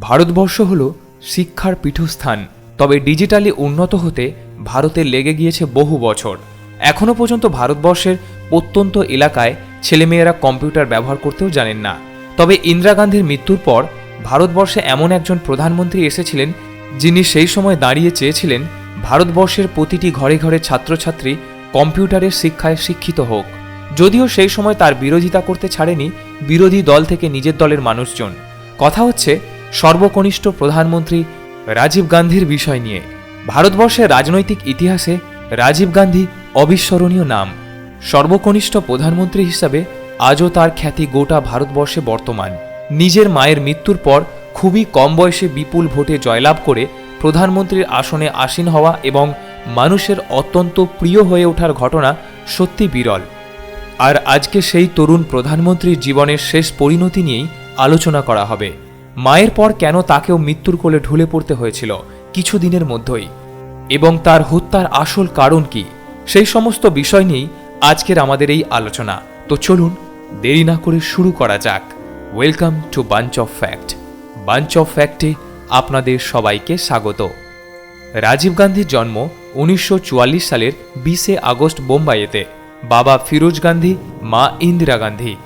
ভারতবর্ষ হল শিক্ষার পীঠস্থান, তবে ডিজিটালি উন্নত হতে ভারতে লেগে গিয়েছে বহু বছর। এখনও পর্যন্ত ভারতবর্ষের প্রত্যন্ত এলাকায় ছেলেমেয়েরা কম্পিউটার ব্যবহার করতেও জানেন না। তবে ইন্দিরা গান্ধীর মৃত্যুর পর ভারতবর্ষে এমন একজন প্রধানমন্ত্রী এসেছিলেন যিনি সেই সময় দাঁড়িয়ে চেয়েছিলেন ভারতবর্ষের প্রতিটি ঘরে ঘরে ছাত্রছাত্রী কম্পিউটারের শিক্ষায় শিক্ষিত হোক। যদিও সেই সময় তার বিরোধিতা করতে ছাড়েনি বিরোধী দল থেকে নিজের দলের মানুষজন। কথা হচ্ছে সর্বকনিষ্ঠ প্রধানমন্ত্রী রাজীব গান্ধীর বিষয় নিয়ে। ভারতবর্ষের রাজনৈতিক ইতিহাসে রাজীব গান্ধী অবিস্মরণীয় নাম। সর্বকনিষ্ঠ প্রধানমন্ত্রী হিসাবে আজও তার খ্যাতি গোটা ভারতবর্ষে বর্তমান। নিজের মায়ের মৃত্যুর পর খুবই কম বয়সে বিপুল ভোটে জয়লাভ করে প্রধানমন্ত্রীর আসনে আসীন হওয়া এবং মানুষের অত্যন্ত প্রিয় হয়ে ওঠার ঘটনা সত্যি বিরল। আর আজকে সেই তরুণ প্রধানমন্ত্রীর জীবনের শেষ পরিণতি নিয়েই আলোচনা করা হবে। মায়ের পর কেন তাকেও মৃত্যুর কোলে ঢুলে পড়তে হয়েছিল কিছু দিনের মধ্যেই? এবং তার হত্যার আসল কারণ কি? সেই সমস্ত বিষয় নিয়েই আজকের আমাদের এই আলোচনা। তো চলুন, দেরি না করে শুরু করা যাক। Welcome to bunch of fact bunch of ফ্যাক্টে আপনাদের সবাইকে স্বাগত। রাজীব গান্ধীর জন্ম উনিশশো চুয়াল্লিশ সালের বিশে আগস্ট বোম্বাইয়েতে বাবা ফিরোজ গান্ধী, মা ইন্দিরা গান্ধী।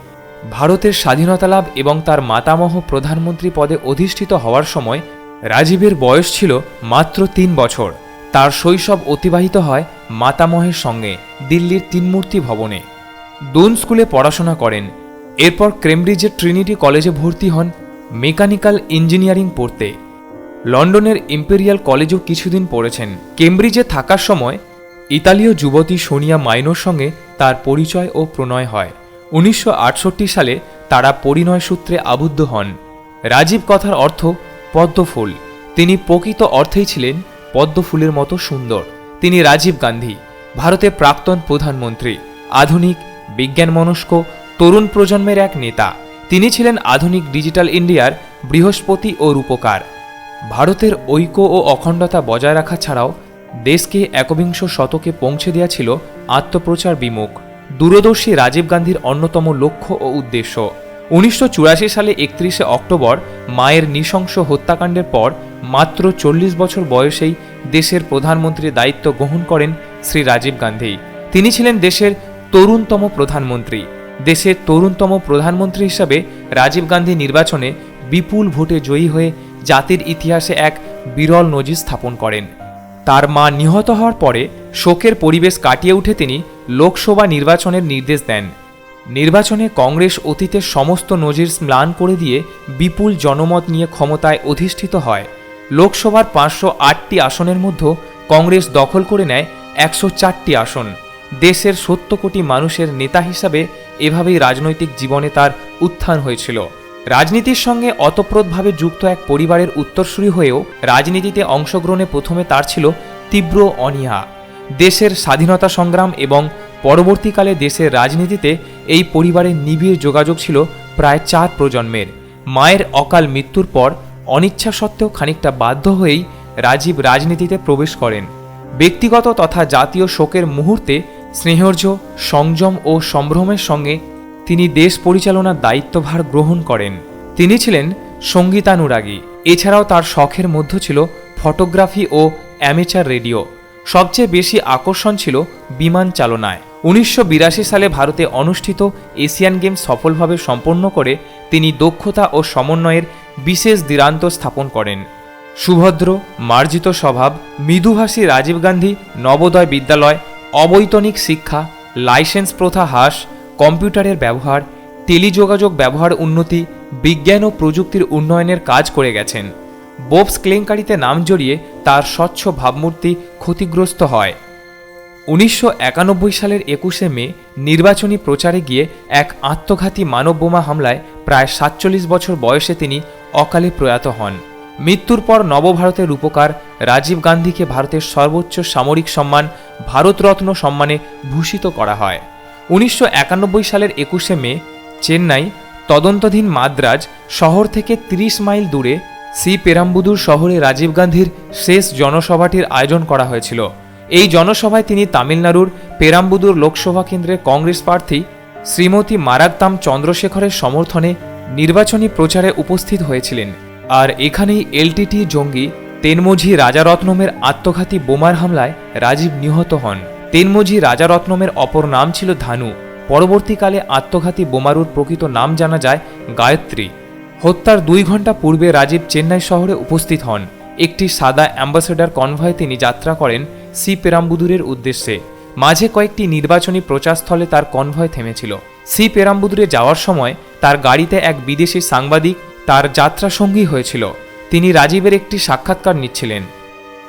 ভারতের স্বাধীনতা লাভ এবং তার মাতামহ প্রধানমন্ত্রী পদে অধিষ্ঠিত হওয়ার সময় রাজীবের বয়স ছিল মাত্র তিন বছর। তার শৈশব অতিবাহিত হয় মাতামহের সঙ্গে দিল্লির তিনমূর্তি ভবনে। দুন স্কুলে পড়াশোনা করেন। এরপর ক্রেমব্রিজের ট্রিনিটি কলেজে ভর্তি হন মেকানিক্যাল ইঞ্জিনিয়ারিং পড়তে। লন্ডনের ইম্পেরিয়াল কলেজও কিছুদিন পড়েছেন। কেমব্রিজে থাকার সময় ইতালীয় যুবতী সোনিয়া মাইনোর সঙ্গে তার পরিচয় ও প্রণয় হয়। উনিশশো আটষট্টি সালে তারা পরিণয় সূত্রে আবদ্ধ হন। রাজীব কথার অর্থ পদ্মফুল। তিনি প্রকৃত অর্থেই ছিলেন পদ্মফুলের মতো সুন্দর। তিনি রাজীব গান্ধী, ভারতের প্রাক্তন প্রধানমন্ত্রী, আধুনিক, বিজ্ঞানমনস্ক, তরুণ প্রজন্মের এক নেতা। তিনি ছিলেন আধুনিক ডিজিটাল ইন্ডিয়ার বৃহস্পতি ও রূপকার। ভারতের ঐক্য ও অখণ্ডতা বজায় রাখা ছাড়াও দেশকে একবিংশ শতকে পৌঁছে দেওয়া ছিল আত্মপ্রচার বিমুখ। দূরদর্শী রাজীব গান্ধীর অন্যতম লক্ষ্য ও উদ্দেশ্য। উনিশশো চুরাশি সালে একত্রিশে অক্টোবর মায়ের নৃশংস হত্যাকাণ্ডের পর মাত্র চল্লিশ বছর বয়সেই দেশের প্রধানমন্ত্রীর দায়িত্ব গ্রহণ করেন শ্রী রাজীব গান্ধী। তিনি ছিলেন দেশের তরুণতম প্রধানমন্ত্রী। দেশের তরুণতম প্রধানমন্ত্রী হিসাবে রাজীব গান্ধী নির্বাচনে বিপুল ভোটে জয়ী হয়ে জাতির ইতিহাসে এক বিরল নজির স্থাপন করেন। তার মা নিহত হওয়ার পরে শোকের পরিবেশ কাটিয়ে উঠে তিনি লোকসভা নির্বাচনের নির্দেশ দেন। নির্বাচনে কংগ্রেস অতীতের সমস্ত নজির ম্লান করে দিয়ে বিপুল জনমত নিয়ে ক্ষমতায় অধিষ্ঠিত হয়। লোকসভার পাঁচশো আটটি আসনের মধ্যে কংগ্রেস দখল করে নেয় একশো চারটি আসন। দেশের সত্য কোটি মানুষের নেতা হিসাবে এভাবেই রাজনৈতিক জীবনে তার উত্থান হয়েছিল। রাজনীতির সঙ্গে অতপ্রতভাবে যুক্ত এক পরিবারের উত্তরসূরি হয়েও রাজনীতিতে অংশগ্রহণে প্রথমে তার ছিল তীব্র অনীহা। দেশের স্বাধীনতা সংগ্রাম এবং পরবর্তীকালে দেশের রাজনীতিতে এই পরিবারের নিবিড় যোগাযোগ ছিল প্রায় চার প্রজন্মের। মায়ের অকাল মৃত্যুর পর অনিচ্ছা সত্ত্বেও খানিকটা বাধ্য হয়েই রাজীব রাজনীতিতে প্রবেশ করেন। ব্যক্তিগত তথা জাতীয় শোকের মুহূর্তে স্নেহর্য, সংযম ও সম্ভ্রমের সঙ্গে তিনি দেশ পরিচালনার দায়িত্বভার গ্রহণ করেন। তিনি ছিলেন সঙ্গীতানুরাগী। এছাড়াও তার শখের মধ্য ছিল ফটোগ্রাফি ও অ্যামেচার রেডিও। সবচেয়ে বেশি আকর্ষণ ছিল বিমান চালনায়। উনিশশো বিরাশি সালে ভারতে অনুষ্ঠিত এশিয়ান গেম সফলভাবে সম্পন্ন করে তিনি দক্ষতা ও সমন্বয়ের বিশেষ দৃঢ়ান্ত স্থাপন করেন। সুভদ্র, মার্জিত স্বভাব মৃদুভাষী রাজীব গান্ধী, নবোদয় বিদ্যালয়, অবৈতনিক শিক্ষা, লাইসেন্স প্রথা হ্রাস, কম্পিউটারের ব্যবহার, টেলিযোগাযোগ ব্যবহার উন্নতি, বিজ্ঞান ও প্রযুক্তির উন্নয়নের কাজ করে গেছেন। বোবস কেলেঙ্কারিতে নাম জড়িয়ে তার স্বচ্ছ ভাবমূর্তি ক্ষতিগ্রস্ত হয়। উনিশশো একানব্বই সালের একুশে মে নির্বাচনী প্রচারে গিয়ে এক আত্মঘাতী মানববোমা হামলায় প্রায় সাতচল্লিশ বছর বয়সে তিনি অকালে প্রয়াত হন। মৃত্যুর পর নবভারতের রূপকার রাজীব গান্ধীকে ভারতের সর্বোচ্চ সামরিক সম্মান, ভারতরত্ন সম্মানে ভূষিত করা হয়। উনিশশো একানব্বই সালের একুশে মে চেন্নাই তদন্তধীন মাদ্রাজ শহর থেকে ৩০ মাইল দূরে সি পেরাম্বুদুর শহরে রাজীব গান্ধীর শেষ জনসভাটির আয়োজন করা হয়েছিল। এই জনসভায় তিনি তামিলনাড়ুর পেরাম্বুদুর লোকসভা কেন্দ্রের কংগ্রেস প্রার্থী শ্রীমতী মারাত্তাম চন্দ্রশেখরের সমর্থনে নির্বাচনী প্রচারে উপস্থিত হয়েছিলেন। আর এখানেই এলটিটি জঙ্গি তেনমঝি রাজারত্নমের আত্মঘাতী বোমার হামলায় রাজীব নিহত হন। তেনমঝি রাজারত্নমের অপর নাম ছিল ধানু। পরবর্তীকালে আত্মঘাতী বোমারুর প্রকৃত নাম জানা যায় গায়ত্রী। হত্যার দুই ঘণ্টা পূর্বে রাজীব চেন্নাই শহরে উপস্থিত হন। একটি সাদা অ্যাম্বাসেডার কনভয়ে তিনি যাত্রা করেন সি পেরাম্বুদুরের উদ্দেশ্যে। মাঝে কয়েকটি নির্বাচনী প্রচারস্থলে তার কনভয় থেমেছিল। সি পেরাম্বুদুরে যাওয়ার সময় তার গাড়িতে এক বিদেশি সাংবাদিক তার যাত্রা সঙ্গী হয়েছিল। তিনি রাজীবের একটি সাক্ষাৎকার নিচ্ছিলেন।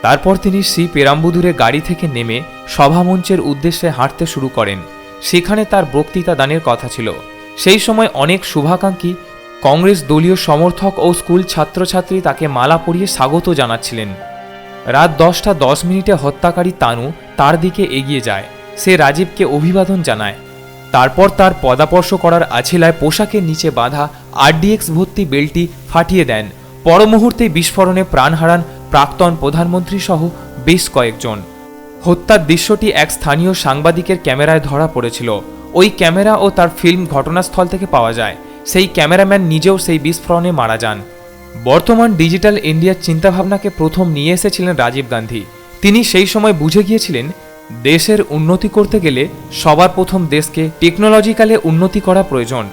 তারপর তিনি সি পেরাম্বুদুরে গাড়ি থেকে নেমে সভামঞ্চের উদ্দেশ্যে হাঁটতে শুরু করেন। সেখানে তার বক্তৃতা দানের কথা ছিল। সেই সময় অনেক শুভাকাঙ্ক্ষী কংগ্রেস দলীয় সমর্থক ও স্কুল ছাত্রছাত্রী তাকে মালা পরিয়ে স্বাগত জানাচ্ছিলেন। রাত দশটা দশ মিনিটে হত্যাকারী তানু তার দিকে এগিয়ে যায়। সে রাজীবকে অভিবাদন জানায়। তারপর তার পদাপর্শ করার আছিলায় পোশাকের নিচে বাঁধা আরডিএক্স ভর্তি বেলটি ফাটিয়ে দেন। পর মুহূর্তে বিস্ফোরণে প্রাণ হারান প্রাক্তন প্রধানমন্ত্রী সহ বেশ কয়েকজন। হত্যার দৃশ্যটি এক স্থানীয় সাংবাদিকের ক্যামেরায় ধরা পড়েছিল। ওই ক্যামেরা ও তার ফিল্ম ঘটনাস্থল থেকে পাওয়া যায়। সেই ক্যামেরাম্যান নিজেও সেই বিস্ফোরণে মারা যান। বর্তমান ডিজিটাল ইন্ডিয়ার চিন্তাভাবনাকে প্রথম নিয়ে এসেছিলেন রাজীব গান্ধী। তিনি সেই সময় বুঝে গিয়েছিলেন, দেশের উন্নতি করতে গেলে সবার প্রথম দেশকে টেকনোলজিক্যালে উন্নতি করা প্রয়োজন।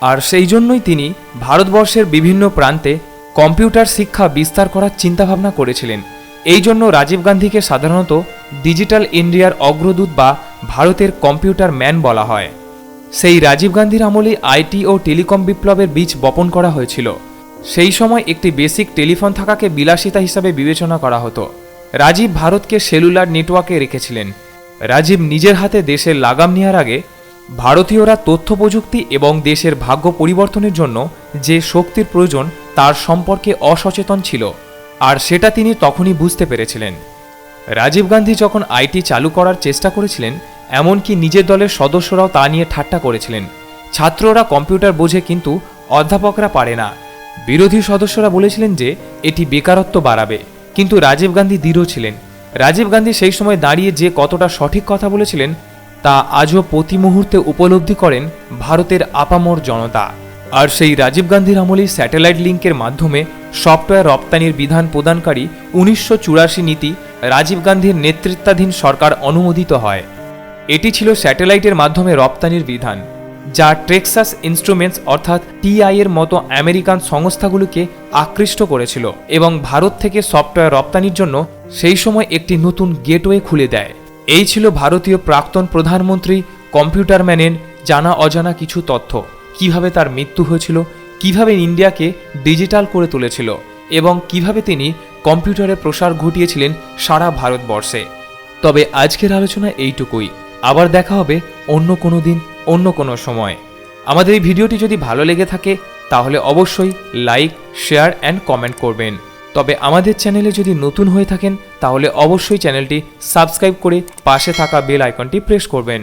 আর সেই জন্যই তিনি ভারতবর্ষের বিভিন্ন প্রান্তে কম্পিউটার শিক্ষা বিস্তার করার চিন্তাভাবনা করেছিলেন। এই জন্য রাজীব গান্ধীকে সাধারণত ডিজিটাল ইন্ডিয়ার অগ্রদূত বা ভারতের কম্পিউটার ম্যান বলা হয়। সেই রাজীব গান্ধীর আমলে আইটি ও টেলিকম বিপ্লবের বীজ বপন করা হয়েছিল। সেই সময় একটি বেসিক টেলিফোন থাকাকে বিলাসিতা হিসাবে বিবেচনা করা হতো। রাজীব ভারতকে সেলুলার নেটওয়ার্কে রেখেছিলেন। রাজীব নিজের হাতে দেশের লাগাম নেওয়ার আগে ভারতীয়রা তথ্য প্রযুক্তি এবং দেশের ভাগ্য পরিবর্তনের জন্য যে শক্তির প্রয়োজন তার সম্পর্কে অসচেতন ছিল। আর সেটা তিনি তখনই বুঝতে পেরেছিলেন। রাজীব গান্ধী যখন আইটি চালু করার চেষ্টা করেছিলেন, এমনকি নিজের দলের সদস্যরাও তা নিয়ে ঠাট্টা করেছিলেন। ছাত্ররা কম্পিউটার বোঝে কিন্তু অধ্যাপকরা পারে না। বিরোধী সদস্যরা বলেছিলেন যে, এটি বেকারত্ব বাড়াবে। কিন্তু রাজীব গান্ধী দৃঢ় ছিলেন। রাজীব গান্ধী সেই সময় দাঁড়িয়ে যে কতটা সঠিক কথা বলেছিলেন, তা আজও প্রতি মুহূর্তে উপলব্ধি করেন ভারতের আপামর জনতা। আর সেই রাজীব গান্ধীর আমলেই স্যাটেলাইট লিঙ্কের মাধ্যমে সফটওয়্যার রপ্তানির বিধান প্রদানকারী উনিশশো চুরাশি নীতি রাজীব গান্ধীর নেতৃত্বাধীন সরকার অনুমোদিত হয়। এটি ছিল স্যাটেলাইটের মাধ্যমে রপ্তানির বিধান, যা টেক্সাস ইনস্ট্রুমেন্টস অর্থাৎ টিআই এর মতো আমেরিকান সংস্থাগুলোকে আকৃষ্ট করেছিল এবং ভারত থেকে সফটওয়্যার রপ্তানির জন্য সেই সময় একটি নতুন গেটওয়ে খুলে দেয়। এই ছিল ভারতীয় প্রাক্তন প্রধানমন্ত্রী কম্পিউটার ম্যানের জানা অজানা কিছু তথ্য, কীভাবে তার মৃত্যু হয়েছিল, কীভাবে ইন্ডিয়াকে ডিজিটাল করে তুলেছিল এবং কীভাবে তিনি কম্পিউটারের প্রসার ঘটিয়েছিলেন সারা ভারতবর্ষে। তবে আজকের আলোচনা এইটুকুই। আবার দেখা হবে অন্য কোনো দিন, অন্য কোনো সময়। আমাদের এই ভিডিওটি যদি ভালো লেগে থাকে, তাহলে অবশ্যই লাইক, শেয়ার অ্যান্ড কমেন্ট করবেন। তবে আমাদের চ্যানেলে যদি নতুন হয়ে থাকেন, তাহলে অবশ্যই চ্যানেলটি সাবস্ক্রাইব করে পাশে থাকা বেল আইকনটি প্রেস করবেন।